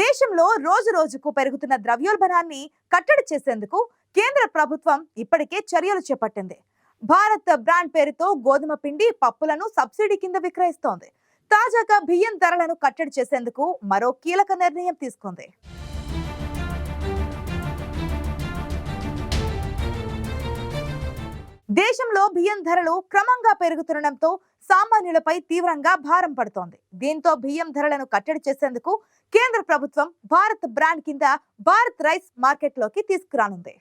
దేశంలో రోజు రోజుకు పెరుగుతున్న ద్రవ్యోల్బణాన్ని కట్టడి చేసేందుకు కేంద్ర ప్రభుత్వం ఇప్పటికే చర్యలు చేపట్టింది. భారత్ బ్రాండ్ పేరుతో గోధుమ పిండి పప్పులను సబ్సిడీ కింద విక్రయిస్తోంది. తాజాగా బియ్యం ధరలను కట్టడి చేసేందుకు మరో కీలక నిర్ణయం తీసుకుంది. దేశంలో బియ్యం ధరలు క్రమంగా పెరుగుతుండటంతో సామాన్యులపై తీవ్రంగా భారం పడుతోంది. దీంతో బియ్యం ధరలను కట్టడి చేసేందుకు కేంద్ర ప్రభుత్వం భారత్ బ్రాండ్ కింద భారత్ రైస్ మార్కెట్లోకి తీసుకురానుంది.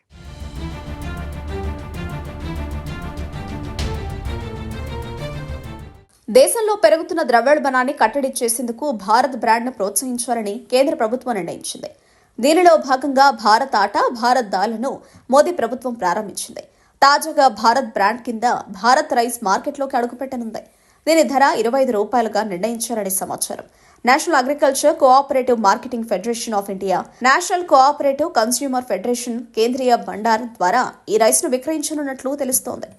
దేశంలో పెరుగుతున్న ద్రవ్యోల్బణాన్ని కట్టడి చేసేందుకు భారత్ బ్రాండ్ను ప్రోత్సహించాలని కేంద్ర ప్రభుత్వం నిర్ణయించింది. దీనిలో భాగంగా భారత్ ఆట భారత్ దాలను మోదీ ప్రభుత్వం ప్రారంభించింది. తాజాగా భారత్ బ్రాండ్ కింద భారత్ రైస్ మార్కెట్లోకి అడుగుపెట్టనుంది. దీని ధర ఇరవై ఐదు రూపాయలుగా నిర్ణయించారని సమాచారం. National agriculture cooperative marketing federation of India national cooperative consumer federation Kendriya Bhandar ద్వారా ఈ రైస్ను విక్రయించనున్నట్లు తెలుస్తోంది.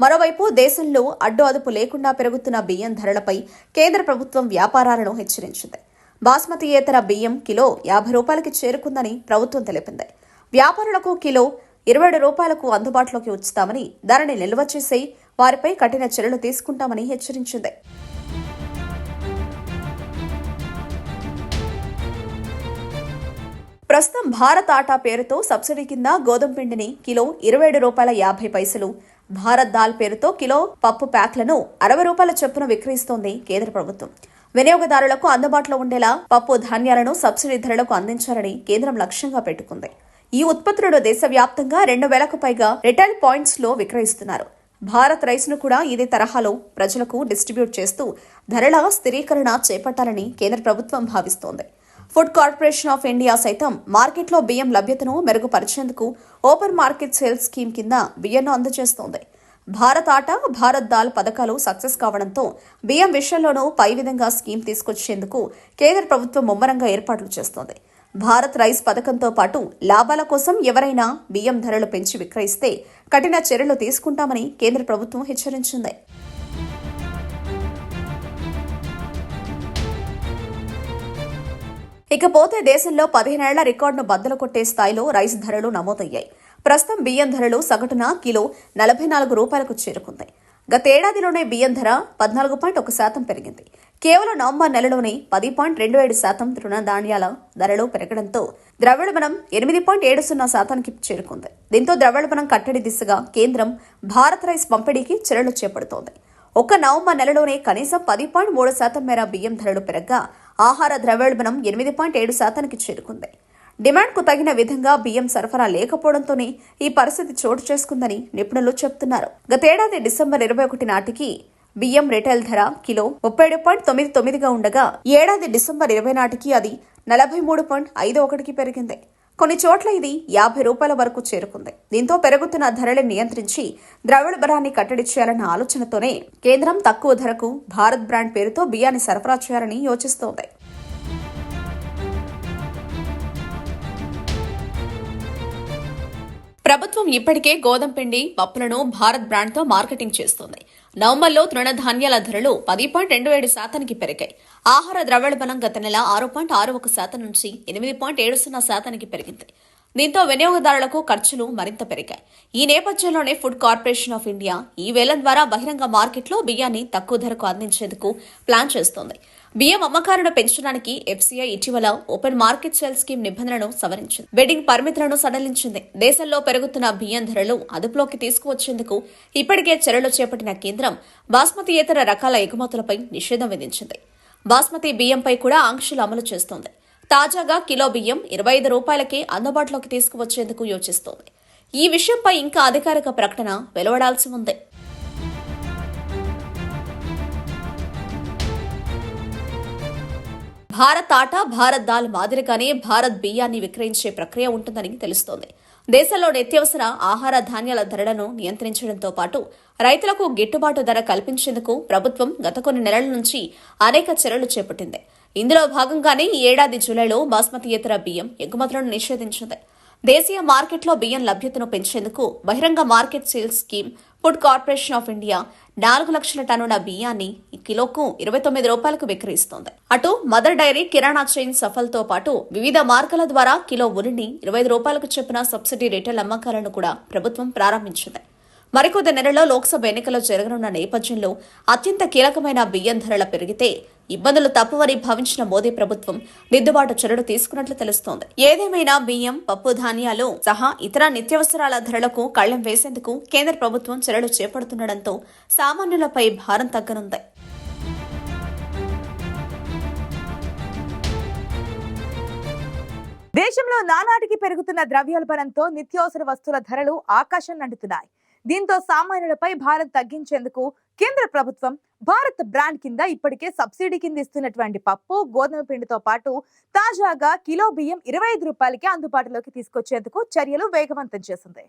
మరోవైపు దేశంలో అడ్డు అదుపు లేకుండా పెరుగుతున్న బియ్యం ధరలపై కేంద్ర ప్రభుత్వం వ్యాపారాలను హెచ్చరించింది. బాస్మతియేతర బియ్యం కిలో యాభై రూపాయలకి చేరుకుందని ప్రభుత్వం తెలిపింది. వ్యాపారులకు కిలో ఇరవై ఏడు రూపాయలకు అందుబాటులోకి ఉంచుతామని దానిని నిల్వ చేసి వారిపై కఠిన చర్యలు తీసుకుంటామని హెచ్చరించింది. ప్రస్తుతం భారత్ ఆటా పేరుతో సబ్సిడీ కింద గోధుమ పిండిని కిలో ఇరవై ఏడు రూపాయల యాభై పైసలు భారత్ దాల్ పేరుతో కిలో పప్పు ప్యాక్లను అరవై రూపాయల చొప్పున విక్రయిస్తోంది కేంద్ర ప్రభుత్వం. వినియోగదారులకు అందుబాటులో ఉండేలా పప్పు ధాన్యాలను సబ్సిడీ ధరలకు అందించాలని కేంద్రం లక్ష్యంగా పెట్టుకుంది. ఈ ఉత్పత్తులను దేశవ్యాప్తంగా రెండు వేలకు పైగా రిటైల్ పాయింట్స్లో విక్రయిస్తున్నారు. భారత్ రైస్ను కూడా ఇదే తరహాలో ప్రజలకు డిస్ట్రిబ్యూట్ చేస్తూ ధరల స్థిరీకరణ చేపట్టాలని కేంద్ర ప్రభుత్వం భావిస్తోంది. ఫుడ్ కార్పొరేషన్ ఆఫ్ ఇండియా సైతం మార్కెట్లో బియ్యం లభ్యతను మెరుగుపరిచేందుకు ఓపెన్ మార్కెట్ సేల్స్ స్కీమ్ కింద బియ్యంను అందజేస్తోంది. భారత్ ఆట భారత్ దాల్ పథకాలు సక్సెస్ కావడంతో బియ్యం విషయంలోనూ పై విధంగా స్కీమ్ తీసుకొచ్చేందుకు కేంద్ర ప్రభుత్వం ముమ్మరంగా ఏర్పాట్లు చేస్తోంది. భారత్ రైస్ పథకంతో పాటు లాభాల కోసం ఎవరైనా బియ్యం ధరలు పెంచి విక్రయిస్తే కఠిన చర్యలు తీసుకుంటామని కేంద్ర ప్రభుత్వం హెచ్చరించింది. ఇకపోతే దేశంలో పదిహేనేళ్ళ రికార్డును బద్దలు కొట్టే స్థాయిలో రైస్ ధరలు నమోదయ్యాయి. ప్రస్తుతం బియ్యం ధరలు సగటున కిలో నలభై నాలుగు రూపాయలకు చేరుకుంది. గతేడాదిలోనే బియ్యం ధర పద్నాలుగు పాయింట్ ఒక శాతం పెరిగింది. కేవలం నవంబర్ నెలలోనే పది పాయింట్ రెండు ఏడు శాతం తృణధాన్యాల ధరలు పెరగడంతో ద్రవ్యోల్బణం ఎనిమిది పాయింట్ ఏడు సున్నా శాతానికి చేరుకుంది. దీంతో ద్రవ్యోల్బణం కట్టడి దిశగా కేంద్రం భారత్ రైస్ పంపిణీకి చర్యలు చేపడుతోంది. ఒక్క నవంబర్ నెలలోనే కనీసం పది పాయింట్ మూడు శాతం మేర బియ్యం ధరలు పెరగ్గా ఆహార ద్రవ్యోల్బణం ఎనిమిది పాయింట్ ఏడు శాతానికి చేరుకుంది. డిమాండ్కు తగిన విధంగా బియ్యం సరఫరా లేకపోవడంతోనే ఈ పరిస్థితి చోటు చేసుకుందని నిపుణులు చెబుతున్నారు. గతేడాది డిసెంబర్ ఇరవై ఒకటి నాటికి బియ్యం రిటైల్ ధర కిలో ముప్పై ఏడు పాయింట్ తొమ్మిది తొమ్మిదిగా ఉండగా ఏడాది డిసెంబర్ ఇరవై నాటికి అది నలభై మూడు పాయింట్ ఐదు ఒకటికి పెరిగింది. కొన్ని చోట్ల ఇది యాభై రూపాయల వరకు చేరుకుంది. దీంతో పెరుగుతున్న ధరలను నియంత్రించి ద్రవిడబరాన్ని కట్టడి చేయాలన్న ఆలోచనతోనే కేంద్రం తక్కువ ధరకు భారత్ బ్రాండ్ పేరుతో బియ్యాన్ని సరఫరా చేయాలని యోచిస్తోంది. ప్రభుత్వం ఇప్పటికే గోధుమ పిండి పప్పులను భారత్ బ్రాండ్తో మార్కెటింగ్ చేస్తోంది. నవంబర్లో తృణధాన్యాల ధరలు పది పాయింట్ రెండు ఏడు శాతానికి పెరిగాయి. ఆహార ద్రవ్యోల్బణం గత నెల ఆరు పాయింట్ ఆరు ఒక శాతం నుంచి ఎనిమిది పాయింట్ ఏడు సున్నా శాతానికి పెరిగింది. దీంతో వినియోగదారులకు ఖర్చులు మరింత పెరిగాయి. ఈ నేపథ్యంలోనే ఫుడ్ కార్పొరేషన్ ఆఫ్ ఇండియా ఈ వేలం ద్వారా బహిరంగ మార్కెట్లో బియ్యాన్ని తక్కువ ధరకు అందించేందుకు ప్లాన్ చేస్తోంది. బియ్యం అమ్మకాలను పెంచడానికి ఎఫ్సీఐ ఇటీవల ఓపెన్ మార్కెట్ సేల్ స్కీమ్ నిబంధనలను సవరించింది. వెడ్డింగ్ పరిమితులను సడలించింది. దేశంలో పెరుగుతున్న బియ్యం ధరలు అదుపులోకి తీసుకువచ్చేందుకు ఇప్పటికే చర్యలు చేపట్టిన కేంద్రం బాస్మతియేతర రకాల ఎగుమతులపై నిషేధం విధించింది. బాస్మతి బియ్యంపై కూడా ఆంక్షలు అమలు చేస్తోంది. తాజాగా కిలో బియ్యం ఇరవై ఐదు రూపాయలకే అందుబాటులోకి తీసుకువచ్చేందుకు యోచిస్తోంది. ఈ విషయంపై ఇంకా అధికారిక ప్రకటన వెలువడాల్సి ఉంది. భారత్ ఆట భారత్ దాల్ మాదిరిగానే భారత్ బియ్యాన్ని విక్రయించే ప్రక్రియ ఉంటుందని తెలుస్తోంది. దేశంలో నిత్యవసర ఆహార ధాన్యాల ధరలను నియంత్రించడంతో పాటు రైతులకు గిట్టుబాటు ధర కల్పించేందుకు ప్రభుత్వం గత కొన్ని నెలల నుంచి అనేక చర్యలు చేపట్టింది. ఇందులో భాగంగానే ఈ ఏడాది జూలైలో బాస్మతియేతర బియ్యం ఎగుమతులను నిషేధించింది. దేశీయ మార్కెట్లో బియ్యం లభ్యతను పెంచేందుకు బహిరంగ market sales scheme food corporation of India నాలుగు లక్షల టన్నుల బియ్యాన్ని కిలోకు ఇరవై తొమ్మిది రూపాయలకు విక్రయిస్తోంది. అటు మదర్ డైరీ కిరాణా చైన్ సఫల్తో పాటు వివిధ మార్గాల ద్వారా కిలో ఉరిని ఇరవై ఐదు రూపాయలకు చెప్పిన సబ్సిడీ రిటైల్ అమ్మకాలను కూడా ప్రభుత్వం ప్రారంభించింది. మరికొద్ది నెలలో లోక్సభ ఎన్నికలు జరగనున్న నేపథ్యంలో అత్యంత కీలకమైన బియ్యం ధరల పెరిగితే ఇబ్బందులు తప్పువని భావించిన మోదీ ప్రభుత్వం దిద్దుబాటు చర్యలు తీసుకున్నట్లు తెలుస్తోంది. ఏదేమైనా బియ్యం పప్పు ధాన్యాలు సహా ఇతర నిత్యావసరాల ధరలకు కళ్ళెం వేసేందుకు కేంద్ర ప్రభుత్వం చర్యలు చేపడుతుండటంతో సామాన్యులపై భారం తగ్గనుంది. దేశంలో నానాటికి పెరుగుతున్న ద్రవ్యోల్బణంతో నిత్యావసర వస్తువుల ధరలు ఆకాశం నడుతున్నాయి దీంతో సామాన్యులపై భారం తగ్గించేందుకు కేంద్ర ప్రభుత్వం భారత్ బ్రాండ్ కింద ఇప్పటికే సబ్సిడీ కింద ఇస్తున్నటువంటి పప్పు గోధుమ పిండితో పాటు తాజాగా కిలో బియ్యం ఇరవై ఐదు రూపాయలకి అందుబాటులోకి తీసుకొచ్చేందుకు చర్యలు వేగవంతం చేసింది.